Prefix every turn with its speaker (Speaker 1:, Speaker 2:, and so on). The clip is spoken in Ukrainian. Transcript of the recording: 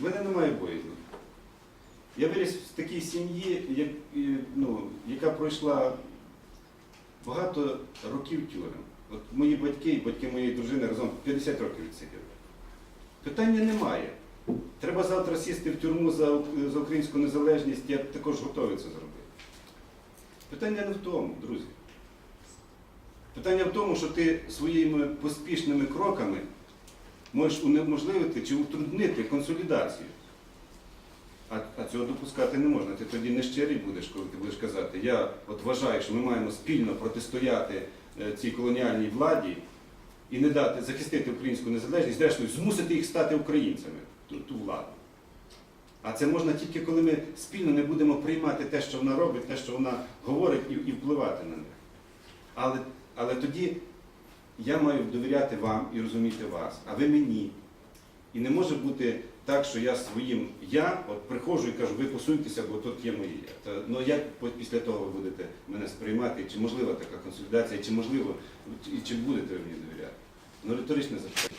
Speaker 1: В мене немає боязні. Я виріс в такій сім'ї, як, ну, яка пройшла багато років тюрем. От мої батьки і батьки моєї дружини разом 50 років відсиділи. Питання немає. Треба завтра сісти в тюрму за, за українську незалежність, я також готовий це зробити. Питання не в тому, друзі. Питання в тому, що ти своїми поспішними кроками можеш унеможливити чи утруднити консолідацію. А, а цього допускати не можна. Ти тоді не щирий будеш, коли ти будеш казати, я от вважаю, що ми маємо спільно протистояти е, цій колоніальній владі і не дати захистити українську незалежність, зрештою, змусити їх стати українцями, ту, ту владу. А це можна тільки коли ми спільно не будемо приймати те, що вона робить, те, що вона говорить, і, і впливати на них. Але, але тоді я маю довіряти вам і розуміти вас, а ви мені. І не може бути так, що я своїм я от приходжу і кажу, ви посуньтеся, бо тут є моє ну як після того ви будете мене сприймати, чи можлива така консолідація, чи можливо, і чи будете ви мені довіряти? Ну, риторичне запитання.